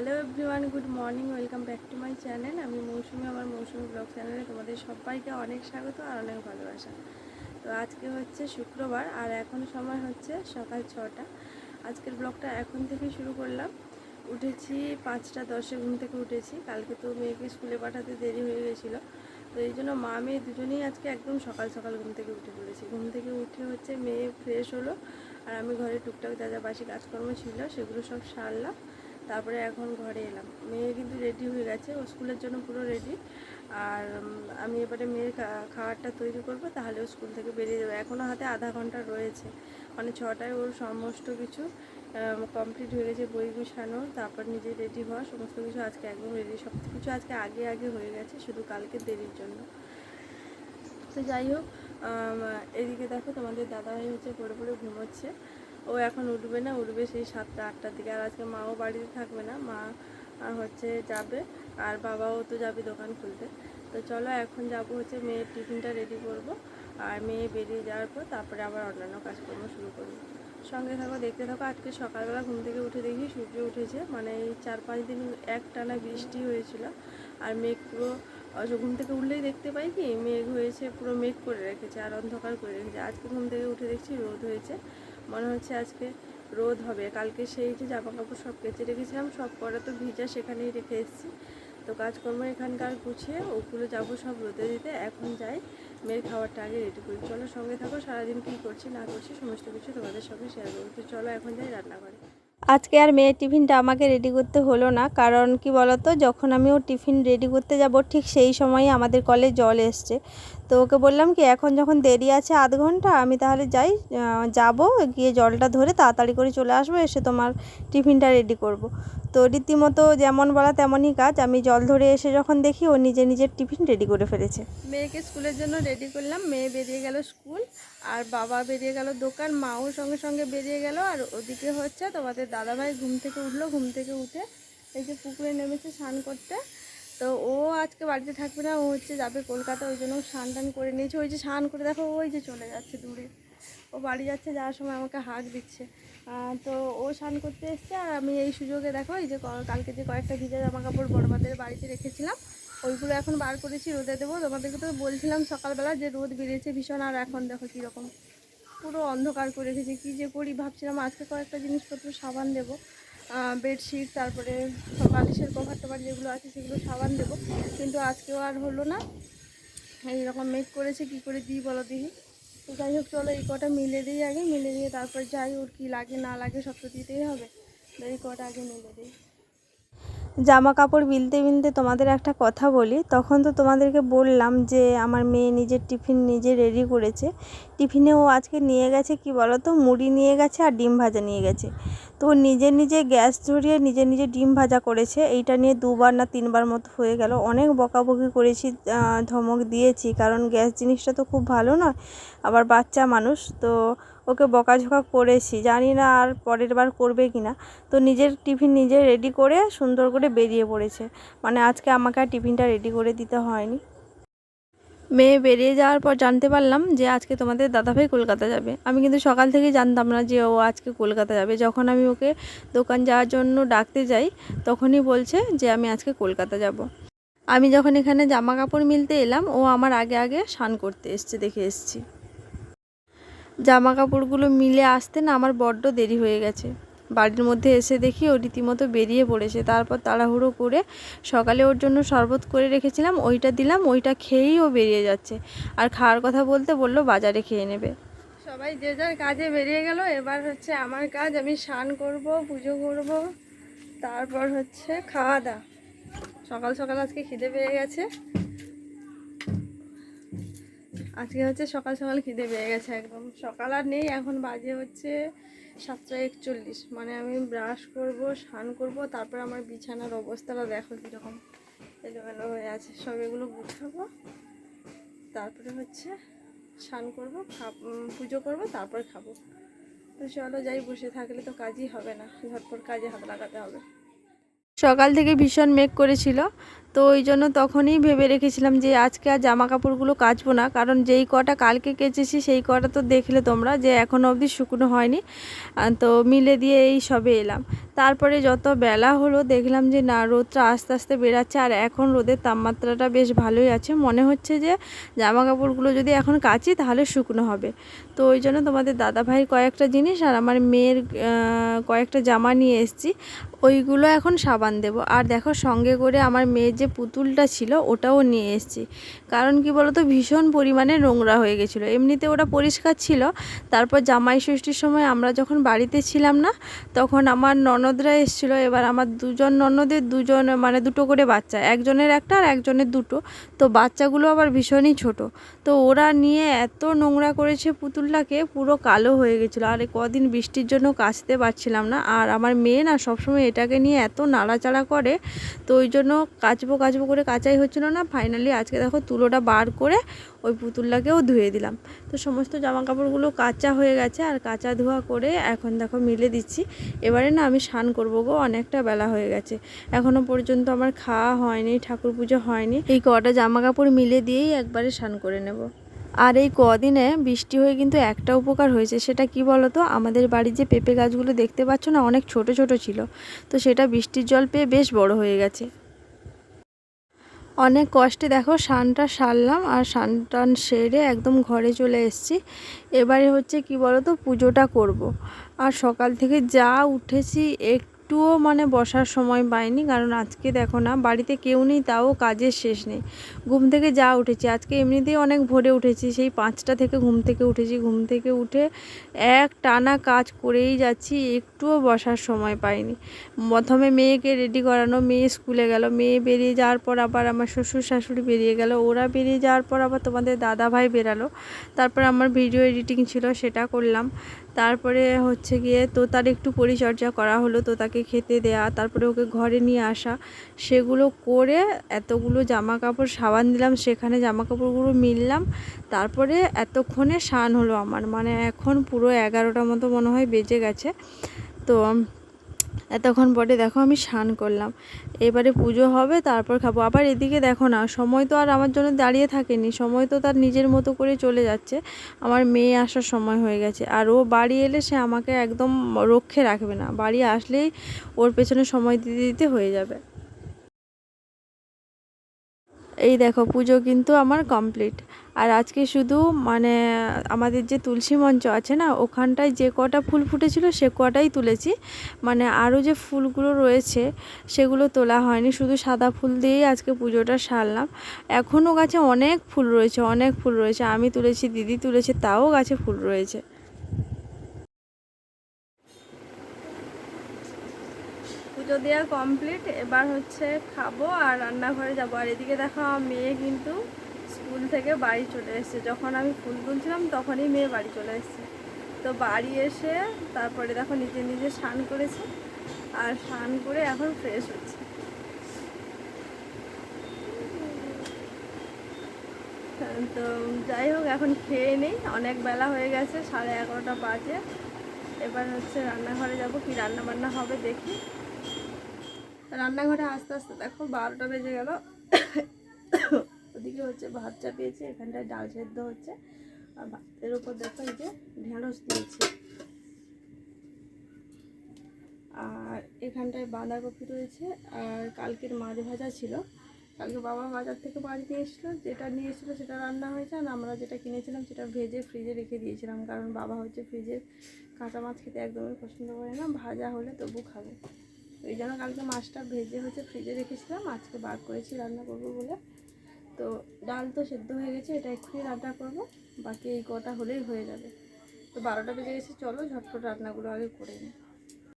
Hello everyone good morning welcome back to my channel আমি মৌসুমি, আমার মৌসুমি blog চ্যানেলে তোমাদের সবাইকে অনেক স্বাগত আর অনেক ভালোবাসা। তো আজকে হচ্ছে শুক্রবার আর এখন সময় হচ্ছে সকাল ছটা। আজকের ব্লগটা এখন থেকে শুরু করলাম। উঠেছি পাঁচটা দশে ঘুম থেকে উঠেছি। কালকে তো মেয়েকে স্কুলে পাঠাতে দেরি হয়ে গেছিল। তো এই জন্য মা মেয়ে দুজনেই আজকে একদম সকাল সকাল ঘুম থেকে উঠে পড়েছি। ঘুম থেকে উঠে হচ্ছে মেয়ে ফ্রেশ হলো। আর আমি ঘরে টুকটাক যা যা বাসি কাজকর্ম ছিল সেগুলো সব সারলাম। তারপরে এখন ঘরে এলাম। মেয়ে কিন্তু রেডি হয়ে গেছে, ও স্কুলের জন্য পুরো রেডি আর আমি এবারে মেয়ের খাবারটা তৈরি করব, তাহলে ও স্কুল থেকে বেরিয়ে যাবে। এখনও হাতে আধা ঘণ্টা রয়েছে। মানে ছটায় ওর সমস্ত কিছু কমপ্লিট হয়ে গেছে, বই গুছানো, তারপর নিজে রেডি হওয়া, সমস্ত কিছু আজকে একদম রেডি সব কিছু আজকে আগে আগে হয়ে গেছে, শুধু কালকে দেরির জন্য। তো যাই হোক এদিকে দেখো তোমাদের দাদা দাদাভাই হচ্ছে পড়ে পড়ে ঘুমোচ্ছে। ও এখন উঠবে না, উঠবে সেই সাতটা, আটটার দিকে। আর আজকে মাও বাড়িতে থাকবে না, মা হচ্ছে যাবে, আর বাবাও তো যাবে দোকান খুলতে। তো চলো এখন যাব হচ্ছে মেয়ের টিফিনটা রেডি করব, আর মেয়ে বেরিয়ে যাওয়ার পর তারপরে আবার অন্যান্য কাজকর্ম শুরু করব। সঙ্গে থাকো, দেখতে থাকো, আজকে সকালবেলা ঘুম থেকে উঠে দেখি সূর্য উঠেছে মানে এই চার পাঁচ দিন এক টানা বৃষ্টি হয়েছিল। আর মেঘ পুরো ঘুম থেকে উঠলেই দেখতে পাই কি, মেঘ হয়েছে, পুরো মেঘ করে রেখেছে, আর অন্ধকার করে রেখেছে। আজকে ঘুম থেকে উঠে দেখছি রোদ হয়েছে। মনে হচ্ছে আজকে রোদ হবে। কালকে সেই যে জামা কাপড় সব কেচে রেখেছিলাম, সব করা তো ভিজা সেখানেই রেখে এসেছি। তো কাজকর্ম এখানকার গুছিয়ে ওগুলো যাব সব রোদে দিতে। এখন যাই, মেয়ের খাবারটা আগে রেডি করি। চলো সঙ্গে থাকো, সারাদিন কী করছি না করছি সমস্ত কিছু তোমাদের সঙ্গে শেয়ার করব। তো চলো এখন যাই রান্না করে আজকে আর মেয়ের টিফিনটা আমাকে রেডি করতে হলো না, কারণ কি বলতো, যখন আমি ওর টিফিন রেডি করতে যাব, ঠিক সেই সময়ই আমাদের কলে জল এসছে। তো ওকে বললাম কি, এখন যখন দেরি আছে আধ ঘণ্টা, আমি তাহলে যাই যাব, গিয়ে জলটা ধরে তাড়াতাড়ি করে চলে আসব, এসে তোমার টিফিনটা রেডি করব। তো রীতিমতো যেমন বলা তেমনই কাজ, আমি জল ধরে এসে যখন দেখি, ও নিজে নিজের টিফিন রেডি করে ফেলেছে। মেয়েকে স্কুলের জন্য রেডি করলাম, মেয়ে বেরিয়ে গেল স্কুল। আর বাবা বেরিয়ে গেল দোকান, মাও সঙ্গে সঙ্গে বেরিয়ে গেল। আর ওদিকে হচ্ছে তোমাদের দাদাভাই ঘুম থেকে উঠল, ঘুম থেকে উঠে এই যে পুকুরে নেমেছে স্নান করতে। তো ও আজকে বাড়িতে থাকবে না, ও হচ্ছে যাবে কলকাতা, ওই জন্য স্নান টান করে নিয়েছে। ওই যে স্নান করে দেখো, ওই যে চলে যাচ্ছে দূরে। ও বাড়ি যাচ্ছে, যাওয়ার সময় আমাকে হাঁক দিচ্ছে। তো ও স্নান করতে এসছে, আর আমি এই সুযোগে দেখো, এই যে কালকে যে কয়েকটা ভিজা জামা কাপড় বড় মাদের বাড়িতে রেখেছিলাম ওইগুলো এখন বার করেছি, রোদে দেবো। তোমাদেরকে তো বলছিলাম সকালবেলা যে রোদ বেরিয়েছে ভীষণ, আর এখন দেখো কীরকম। পুরো অন্ধকার করে রেখেছি। কী যে করি ভাবছিলাম, আজকে কয়েকটা জিনিসপত্র সাবান দেবো। বেডশিট, তারপরে বালিশের কভার টভার যেগুলো আছে সেগুলো সাবান দেবো। কিন্তু আজকেও আর হলো না। এইরকম মেক করেছে, কি করে দিই বলো দিই তো যাই হোক, চলো এই কটা মিলে দিই আগে। মিলে দিয়ে তারপর যাই ওর কী লাগে না লাগে সব তো দিতেই হবে। তো এই কটা আগে মিলে দিই। জামা কাপড় বিলতে বিলতে তোমাদের একটা কথা বলি। তখন তো তোমাদেরকে বললাম যে আমার মেয়ে নিজের টিফিন নিজে রেডি করেছে। টিফিনে ও আজকে নিয়ে গেছে কি বলো তো মুড়ি নিয়ে গেছে আর ডিম ভাজা নিয়ে গেছে। তো ও নিজে নিজে গ্যাস ধরিয়ে নিজে নিজে ডিম ভাজা করেছে। এইটা নিয়ে দুবার না তিনবার মতো হয়ে গেল। অনেক বকাবকি করেছি ধমক দিয়েছি। কারণ গ্যাস জিনিসটা তো খুব ভালো নয়। আবার বাচ্চা মানুষ, তো ওকে বকাঝকা করেছি। জানি না আর পরের বার করবে কি না। তো নিজের টিফিন নিজে রেডি করে সুন্দর করে বেরিয়ে পড়েছে। মানে আজকে আমাকে আর টিফিনটা রেডি করে দিতে হয়নি। মেয়ে বেরিয়ে যাওয়ার পর জানতে পারলাম যে আজকে তোমাদের দাদাভাই কলকাতা যাবে। আমি কিন্তু সকাল থেকেই জানতাম না যে ও আজকে কলকাতা যাবে। যখন আমি ওকে দোকান যাওয়ার জন্য ডাকতে যাই, তখনই বলছে যে আমি আজকে কলকাতা যাব। আমি যখন এখানে জামা কাপড় মিলতে এলাম, ও আমার আগে আগে স্নান করতে এসছে, দেখে এসছি। জামা কাপড়গুলো মিলে আসতে না আমার বড্ড দেরি হয়ে গেছে। বাড়ির মধ্যে এসে দেখি ও রীতিমতো বেরিয়ে পড়েছে। তারপর তাড়াহুড়ো করে সকালে ওর জন্য শরবত করে রেখেছিলাম, ওইটা দিলাম, ওইটা খেয়েই ও বেরিয়ে যাচ্ছে। আর খাওয়ার কথা বলতে বলল, বাজারে খেয়ে নেবে। সবাই যে যার কাজে বেরিয়ে গেল, এবার হচ্ছে আমার কাজ, আমি স্নান করব, পুজো করব, তারপর হচ্ছে খাওয়া দাওয়া। সকাল সকাল আজকে খিদে পেয়ে গেছে। আজকে হচ্ছে সকাল সকাল খিদে পেয়ে গেছে একদম। সকাল আর নেই এখন বাজে হচ্ছে সাতটা একচল্লিশ। মানে আমি ব্রাশ করব স্নান করব তারপর আমার বিছানার অবস্থাটা দেখো কীরকম এলোমেলো হয়ে আছে। সব এগুলো গুছাবো তারপরে হচ্ছে স্নান করব উম, পুজো করব তারপর খাব। তো চলো যাই বসে থাকলে তো কাজই হবে না। ঝটপট কাজে হাত লাগাতে হবে। সকাল থেকে ভীষণ মেঘ করেছিল। তো ওই জন্য তখনই ভেবে রেখেছিলাম যে, আজকে আর জামা কাপড়গুলো কাচবো না। কারণ যেই কটা কালকে কেচেছি, সেই কটা তো দেখলে তোমরা যে এখনও অবধি শুকনো হয়নি। তো মিলে দিয়ে এই সবে এলাম। তারপরে যত বেলা হলো দেখলাম যে না, রোদটা আস্তে আস্তে বেরাচ্ছে আর এখন রোদের তাপমাত্রাটা বেশ ভালোই আছে। মনে হচ্ছে যে জামা কাপড়গুলো যদি এখন কাচি তাহলে শুকনো হবে। তো ওই জন্য তোমাদের দাদাভাই কয়েকটা জিনিস আর আমার মেয়ের কয়েকটা জামা নিয়ে এসেছি। ওইগুলো এখন সাবান দেব। আর দেখো সঙ্গে করে আমার মেয়ের যে পুতুলটা ছিল ওটাও নিয়ে এসেছি। কারণ কি বলতো? ভীষণ পরিমাণে নোংরা হয়ে গেছিল। এমনিতে ওটা পরিষ্কার ছিল। তারপর জামাই ষষ্ঠীর সময় আমরা যখন বাড়িতে ছিলাম না, তখন আমার ননদরা এসেছিল। এবার আমার দুজন ননদের দুজন মানে দুটো করে বাচ্চা, একজনের একটা আর একজনের দুটো। তো বাচ্চাগুলো আবার ভীষণই ছোট। তো ওরা নিয়ে এত নোংরা করেছে পুতুলটাকে, পুরো কালো হয়ে গেছিল। আর কদিন বৃষ্টির জন্য কাচতে পারছিলাম না। আর আমার মেয়ে না সবসময় এটাকে নিয়ে এত নাড়াচাড়া করে, তো ওই জন্য কাচবো কাচবো করে কাচাই হচ্ছিল না। ফাইনালি আজকে দেখো তুলোটা বার করে ওই পুতুলটাকেও ধুয়ে দিলাম। তো সমস্ত জামা কাপড়গুলো কাঁচা হয়ে গেছে। আর কাঁচা ধোয়া করে এখন দেখো মিলে দিচ্ছি। এবারে না আমি স্নান করব গো, অনেকটা বেলা হয়ে গেছে। এখনও পর্যন্ত আমার খাওয়া হয়নি, ঠাকুর পুজো হয়নি। এই কটা জামা কাপড় মিলে দিয়েই একবারে স্নান করে নেব। আর এই কদিনে বৃষ্টি হয়ে কিন্তু একটা উপকার হয়েছে, সেটা কি বলতো? আমাদের বাড়ির যে পেঁপে গাছগুলো দেখতে পাচ্ছ না, অনেক ছোট ছোট ছিল। তো সেটা বৃষ্টির জল পেয়ে বেশ বড় হয়ে গেছে। অনেক কষ্টে দেখো সানটা সারলাম আর সান টান সেরে একদম ঘরে চলে এসেছি এবারে হচ্ছে কি তো পুজোটা করব। আর সকাল থেকে যা উঠেছি একটুও মানে বসার সময় পাইনি, কারণ আজকে দেখো না, বাড়িতে কেউ নেই, তাও কাজের শেষ নেই। ঘুম থেকে যা উঠেছি, আজকে এমনিতেই অনেক ভোরে উঠেছি, সেই পাঁচটা থেকে ঘুম থেকে উঠেছি, ঘুম থেকে উঠে এক টানা কাজ করেই যাচ্ছি, একটুও বসার সময় পাইনি। প্রথমে মেয়েকে রেডি করানো, মেয়ে স্কুলে গেল, মেয়ে বেরিয়ে যাওয়ার পর আবার আমার শ্বশুর শাশুড়ি বেরিয়ে গেল, ওরা বেরিয়ে যাওয়ার পর আবার তোমাদের দাদা ভাই বেরালো, তারপর আমার ভিডিও এডিটিং ছিল, সেটা করলাম। তারপরে হচ্ছে গিয়ে তো তার একটু পরিচর্যা করা হলো তো তাকে খেতে দেয়া, তারপরে ওকে ঘরে নিয়ে আসা, সেগুলো করে এতগুলো জামা কাপড় সাবান দিলাম, সেখানে জামা কাপড়গুলো মিললাম, তারপরে এতক্ষণে স্নান হলো আমার। মানে এখন পুরো এগারোটা মতো মনে হয় বেজে গেছে। তো এতক্ষণ পরে দেখো আমি স্নান করলাম। এবারে পুজো হবে, তারপর খাব। আবার এদিকে দেখো না, সময় তো আর আমার জন্য দাঁড়িয়ে থাকেনি। সময় তো তার নিজের মতো করে চলে যাচ্ছে। আমার মেয়ে আসার সময় হয়ে গেছে। আর ও বাড়ি এলে সে আমাকে একদম রক্ষে রাখবে না। বাড়ি আসলেই ওর পেছনে সময় দিতে দিতে হয়ে যাবে। এই দেখো, পুজো কিন্তু আমার কমপ্লিট আর আজকে শুধু মানে আমাদের যে তুলসী মঞ্চ আছে না, ওখানটায় যে কটা ফুল ফুটেছিল সে কটাই তুলেছি। মানে আরও যে ফুলগুলো রয়েছে, সেগুলো তোলা হয়নি, শুধু সাদা ফুল দিয়েই আজকে পুজোটা সারলাম। এখনও গাছে অনেক ফুল রয়েছে, অনেক ফুল রয়েছে। আমি তুলেছি, দিদি তুলেছে, তাও গাছে ফুল রয়েছে। পুজো কমপ্লিট এবার হচ্ছে খাব আর রান্নাঘরে যাব। আর এদিকে দেখো, আমার মেয়ে কিন্তু স্কুল থেকে বাড়ি চলে এসেছে। যখন আমি ফুল তুলছিলাম, তখনই মেয়ে বাড়ি চলে এসেছে। তো বাড়ি এসে তারপরে দেখো, নিজে নিজে স্নান করেছে আর স্নান করে এখন ফ্রেশ হচ্ছে। তো যাই হোক, এখন খেয়ে নেই। অনেক বেলা হয়ে গেছে, সাড়ে এগারোটা বাজে। এবার হচ্ছে রান্নাঘরে যাব, কি রান্না বান্না হবে দেখি। রান্নাঘরে আস্তে আস্তে দেখো বারোটা বেজে গেল। ওদিকে হচ্ছে ভাত চাপিয়েছে, এখানটায় ডাল সেদ্ধ হচ্ছে। আর ভাতের উপর দেখো এই যে ঢেঁড়স দিয়েছে। আর এখানটায় বাঁধাকপি রয়েছে, আর কালকের মাছ ভাজা ছিল। কালকে বাবা বাজার থেকে বাড়ি নিয়ে এসেছিল, যেটা নিয়ে এসেছিল সেটা রান্না হয়েছে, আর আমরা যেটা কিনেছিলাম সেটা ভেজে ফ্রিজে রেখে দিয়েছিলাম, কারণ বাবা হচ্ছে ফ্রিজের কাঁচা মাছ খেতে একদমই পছন্দ করে না, ভাজা হলে তবু খাবে। এই জন্য কালকে মাছটা ভেজে হচ্ছে ফ্রিজে রেখেছিলাম, আজকে বার করেছি রান্না করব বলে। তো ডাল তো সেদ্ধ হয়ে গেছে, এটা এক্ষুনি রান্না করব, বাকি এই কটা হলেই হয়ে যাবে। তো বারোটা বেজে গেছে, চলো ঝটপট রান্নাগুলো আগে করে নিই।